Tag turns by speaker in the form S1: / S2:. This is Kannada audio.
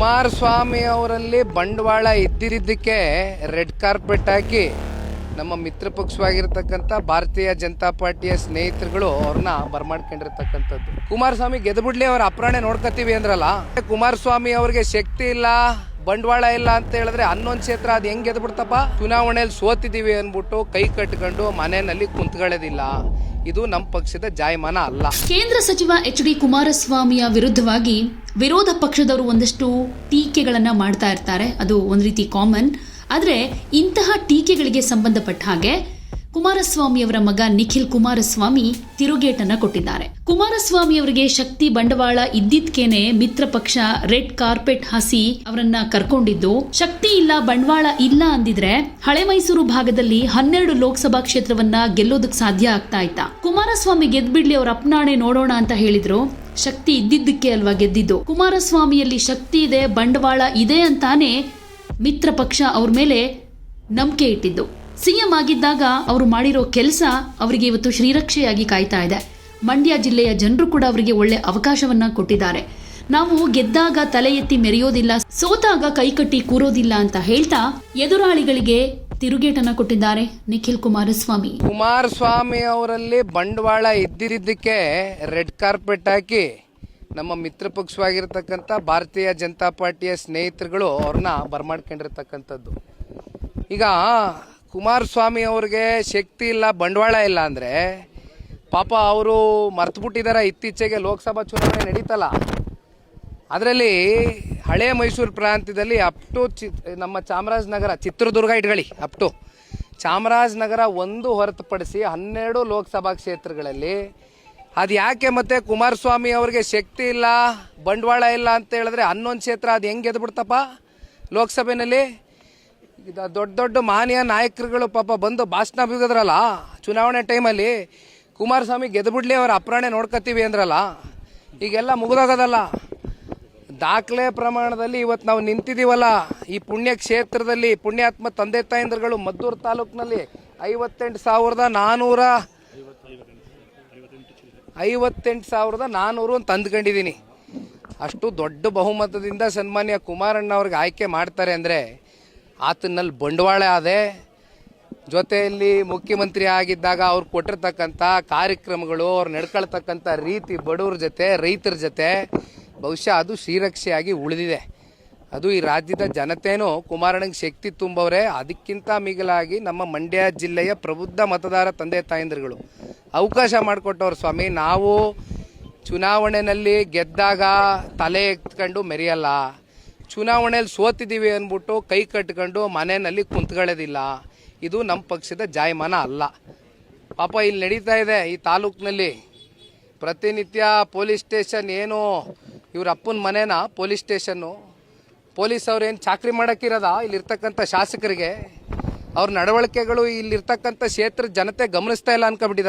S1: ಕುಮಾರಸ್ವಾಮಿ ಅವರಲ್ಲಿ ಬಂಡವಾಳ ಇದ್ದಿದ್ದಕ್ಕೆ ರೆಡ್ ಕಾರ್ಪೆಟ್ ಹಾಕಿ ನಮ್ಮ ಮಿತ್ರ ಪಕ್ಷವಾಗಿರ್ತಕ್ಕಂಥ ಭಾರತೀಯ ಜನತಾ ಪಾರ್ಟಿಯ ಸ್ನೇಹಿತರುಗಳು ಅವ್ರನ್ನ ಬರ್ಮಾಡ್ಕೊಂಡಿರ್ತಕ್ಕಂಥದ್ದು. ಕುಮಾರಸ್ವಾಮಿ ಗೆದ್ಬಿಡ್ಲಿ ಅವ್ರ ಅಪ್ರಾಣೆ ನೋಡ್ಕೊತೀವಿ ಅಂದ್ರಲ್ಲ. ಕುಮಾರಸ್ವಾಮಿ ಅವ್ರಿಗೆ ಶಕ್ತಿ ಇಲ್ಲ, ಬಂಡವಾಳ ಇಲ್ಲ ಅಂತ ಹೇಳಿದ್ರೆ ಹನ್ನೊಂದು ಕ್ಷೇತ್ರ ಅದು ಹೆಂಗ್ ಗೆದ್ಬಿಡ್ತಪ್ಪ? ಚುನಾವಣೆಯಲ್ಲಿ ಸೋತಿದ್ದೀವಿ ಅಂದ್ಬಿಟ್ಟು ಕೈ ಕಟ್ಕೊಂಡು ಮನೆಯಲ್ಲಿ ಕುಂತ್ಕೊಳ್ಳೋದಿಲ್ಲ. ಇದು ನಮ್ಮ ಪಕ್ಷದ ಜಾಯಮಾನ ಅಲ್ಲ.
S2: ಕೇಂದ್ರ ಸಚಿವ ಎಚ್ ಡಿ ಕುಮಾರಸ್ವಾಮಿಯ ವಿರುದ್ಧವಾಗಿ ವಿರೋಧ ಪಕ್ಷದವರು ಒಂದಷ್ಟು ಟೀಕೆಗಳನ್ನ ಮಾಡ್ತಾ ಇರ್ತಾರೆ. ಅದು ಒಂದು ರೀತಿ ಕಾಮನ್ ಆದರೆ ಇಂತಹ ಟೀಕೆಗಳಿಗೆ ಸಂಬಂಧಪಟ್ಟ ಹಾಗೆ ಕುಮಾರಸ್ವಾಮಿ ಅವರ ಮಗ ನಿಖಿಲ್ ಕುಮಾರಸ್ವಾಮಿ ತಿರುಗೇಟನ್ನ ಕೊಟ್ಟಿದ್ದಾರೆ. ಕುಮಾರಸ್ವಾಮಿ ಅವರಿಗೆ ಶಕ್ತಿ ಬಂಡವಾಳ ಇದ್ದಿದ್ಕೇನೆ ಮಿತ್ರ ಪಕ್ಷ ರೆಡ್ ಕಾರ್ಪೆಟ್ ಹಸಿ ಅವರನ್ನ ಕರ್ಕೊಂಡಿದ್ದು, ಶಕ್ತಿ ಇಲ್ಲ, ಬಂಡವಾಳ ಇಲ್ಲ ಅಂದಿದ್ರೆ ಹಳೆ ಮೈಸೂರು ಭಾಗದಲ್ಲಿ ಹನ್ನೆರಡು ಲೋಕಸಭಾ ಕ್ಷೇತ್ರವನ್ನ ಗೆಲ್ಲೋದಕ್ ಸಾಧ್ಯ ಆಗ್ತಾ ಇತ್ತ. ಕುಮಾರಸ್ವಾಮಿ ಗೆದ್ಬಿಡ್ಲಿ ಅವ್ರ ಅಪ್ನಾಣೆ ನೋಡೋಣ ಅಂತ ಹೇಳಿದ್ರು. ಶಕ್ತಿ ಇದ್ದಿದ್ದಕ್ಕೆ ಅಲ್ವಾ ಗೆದ್ದಿದ್ದು? ಕುಮಾರಸ್ವಾಮಿಯಲ್ಲಿ ಶಕ್ತಿ ಇದೆ, ಬಂಡವಾಳ ಇದೆ ಅಂತಾನೆ ಮಿತ್ರ ಪಕ್ಷ ಅವ್ರ ಮೇಲೆ ನಂಬಿಕೆ ಇಟ್ಟಿದ್ದು. ಸಿಎಂ ಆಗಿದ್ದಾಗ ಅವರು ಮಾಡಿರೋ ಕೆಲಸ ಅವರಿಗೆ ಇವತ್ತು ಶ್ರೀರಕ್ಷೆಯಾಗಿ ಕಾಯ್ತಾ ಇದೆ. ಮಂಡ್ಯ ಜಿಲ್ಲೆಯ ಜನರು ಕೂಡ ಅವರಿಗೆ ಒಳ್ಳೆ ಅವಕಾಶವನ್ನ ಕೊಟ್ಟಿದ್ದಾರೆ. ನಾವು ಗೆದ್ದಾಗ ತಲೆ ಎತ್ತಿ ಮೆರೆಯೋದಿಲ್ಲ, ಸೋತಾಗ ಕೈಕಟ್ಟಿ ಕೂರೋದಿಲ್ಲ ಅಂತ ಹೇಳ್ತಾ ಎದುರಾಳಿಗಳಿಗೆ ತಿರುಗೇಟನ್ನ ಕೊಟ್ಟಿದ್ದಾರೆ ನಿಖಿಲ್ ಕುಮಾರಸ್ವಾಮಿ.
S1: ಕುಮಾರಸ್ವಾಮಿ ಅವರಲ್ಲಿ ಬಂಡವಾಳ ಇದ್ದಿರಿದ್ದಕ್ಕೆ ರೆಡ್ ಕಾರ್ಪೆಟ್ ಹಾಕಿ ನಮ್ಮ ಮಿತ್ರ ಪಕ್ಷವಾಗಿರ್ತಕ್ಕಂಥ ಭಾರತೀಯ ಜನತಾ ಪಾರ್ಟಿಯ ಸ್ನೇಹಿತರುಗಳು ಅವ್ರನ್ನ ಬರ್ಮಾಡ್ಕೊಂಡಿರ್ತಕ್ಕಂಥದ್ದು. ಈಗ ಕುಮಾರಸ್ವಾಮಿ ಅವ್ರಿಗೆ ಶಕ್ತಿ ಇಲ್ಲ, ಬಂಡವಾಳ ಇಲ್ಲ ಅಂದರೆ ಪಾಪ ಅವರು ಮರ್ತುಬಿಟ್ಟಿದ್ದಾರೆ ಇತ್ತೀಚೆಗೆ ಲೋಕಸಭಾ ಚುನಾವಣೆ ನಡೀತಲ್ಲ. ಅದರಲ್ಲಿ ಹಳೆ ಮೈಸೂರು ಪ್ರಾಂತ್ಯದಲ್ಲಿ ಅಪ್ ಟು ಚಿ, ನಮ್ಮ ಚಾಮರಾಜನಗರ, ಚಿತ್ರದುರ್ಗ ಇಟ್ಕೊಳ್ಳಿ ಅಪ್ ಟು ಚಾಮರಾಜನಗರ ಒಂದು ಹೊರತುಪಡಿಸಿ ಹನ್ನೆರಡು ಲೋಕಸಭಾ ಕ್ಷೇತ್ರಗಳಲ್ಲಿ ಅದು ಯಾಕೆ ಮತ್ತೆ ಕುಮಾರಸ್ವಾಮಿ ಅವ್ರಿಗೆ ಶಕ್ತಿ ಇಲ್ಲ, ಬಂಡವಾಳ ಇಲ್ಲ ಅಂತ ಹೇಳಿದ್ರೆ ಹನ್ನೊಂದು ಕ್ಷೇತ್ರ ಅದು ಹೆಂಗೆ ಗೆದ್ಬಿಡ್ತಪ್ಪ? ಲೋಕಸಭೆಯಲ್ಲಿ ದೊಡ್ಡ ದೊಡ್ಡ ಮಾನ್ಯ ನಾಯಕರುಗಳು ಪಾಪ ಬಂದು ಭಾಷಣ ಬಿಗಿದ್ರಲ್ಲ ಚುನಾವಣೆ ಟೈಮಲ್ಲಿ ಕುಮಾರಸ್ವಾಮಿ ಗೆದ್ಬಿಡ್ಲಿ ಅವರ ಅಪ್ರಾಣೆ ನೋಡ್ಕೊತೀವಿ ಅಂದ್ರಲ್ಲ, ಈಗೆಲ್ಲ ಮುಗಿದೋಗೋದಲ್ಲ. ದಾಖಲೆ ಪ್ರಮಾಣದಲ್ಲಿ ಇವತ್ತು ನಾವು ನಿಂತಿದ್ದೀವಲ್ಲ ಈ ಪುಣ್ಯ ಕ್ಷೇತ್ರದಲ್ಲಿ ಪುಣ್ಯಾತ್ಮ ತಂದೆ ತಾಯಂದ್ರಗಳು ಮದ್ದೂರು ತಾಲೂಕಿನಲ್ಲಿ ಐವತ್ತೆಂಟು ಸಾವಿರದ ನಾನ್ನೂರ ಐವತ್ತೆಂಟು ಸಾವಿರದ ನಾನ್ನೂರು ಅಂತ ತಂದ್ಕೊಂಡಿದ್ದೀನಿ ಅಷ್ಟು ದೊಡ್ಡ ಬಹುಮತದಿಂದ ಸನ್ಮಾನ್ಯ ಕುಮಾರಣ್ಣ ಅವ್ರಿಗೆ ಆಯ್ಕೆ ಮಾಡ್ತಾರೆ ಅಂದರೆ ಆತನಲ್ಲಿ ಬಂಡವಾಳ ಅದೇ ಜೊತೆಯಲ್ಲಿ ಮುಖ್ಯಮಂತ್ರಿ ಆಗಿದ್ದಾಗ ಅವ್ರು ಕೊಟ್ಟಿರ್ತಕ್ಕಂಥ ಕಾರ್ಯಕ್ರಮಗಳು, ಅವ್ರು ನಡ್ಕೊಳ್ತಕ್ಕಂಥ ರೀತಿ ಬಡವ್ರ ಜೊತೆ, ರೈತರ ಜೊತೆ, ಬಹುಶಃ ಅದು ಶ್ರೀರಕ್ಷೆಯಾಗಿ ಉಳಿದಿದೆ. ಅದು ಈ ರಾಜ್ಯದ ಜನತೆನೂ ಕುಮಾರಣ್ಣಗೆ ಶಕ್ತಿ ತುಂಬವ್ರೆ ಅದಕ್ಕಿಂತ ಮಿಗಿಲಾಗಿ ನಮ್ಮ ಮಂಡ್ಯ ಜಿಲ್ಲೆಯ ಪ್ರಬುದ್ಧ ಮತದಾರ ತಂದೆ ತಾಯಂದಿರುಗಳು. ಅವಕಾಶ ಮಾಡಿಕೊಟ್ಟವ್ರು ಸ್ವಾಮಿ, ನಾವು ಚುನಾವಣೆಯಲ್ಲಿ ಗೆದ್ದಾಗ ತಲೆ ಎತ್ಕೊಂಡು ಮೆರೆಯಲ್ಲ. ಚುನಾವಣೆಯಲ್ಲಿ ಸೋತಿದ್ದೀವಿ ಅಂದ್ಬಿಟ್ಟು ಕೈ ಕಟ್ಕೊಂಡು ಮನೆಯಲ್ಲಿ ಕುಂತ್ಕೊಳ್ಳೋದಿಲ್ಲ. ಇದು ನಮ್ಮ ಪಕ್ಷದ ಜಾಯಮಾನ ಅಲ್ಲ. ಪಾಪ ಇಲ್ಲಿ ನಡೀತಾ ಇದೆ ಈ ತಾಲೂಕಿನಲ್ಲಿ. ಪ್ರತಿನಿತ್ಯ ಪೊಲೀಸ್ ಸ್ಟೇಷನ್ ಏನು ಇವ್ರ ಅಪ್ಪನ ಮನೇನ? Police station. ಪೊಲೀಸ್ ಅವ್ರೇನು ಚಾಕ್ರಿ ಮಾಡೋಕ್ಕಿರೋದ? ಇಲ್ಲಿರ್ತಕ್ಕಂಥ ಶಾಸಕರಿಗೆ. ಅವ್ರ ನಡವಳಿಕೆಗಳು ಇಲ್ಲಿರ್ತಕ್ಕಂಥ ಕ್ಷೇತ್ರದ ಜನತೆ ಗಮನಿಸ್ತಾ ಇಲ್ಲ ಅನ್ಕೊಬಿಟ್ಟಿದ್ದಾರೆ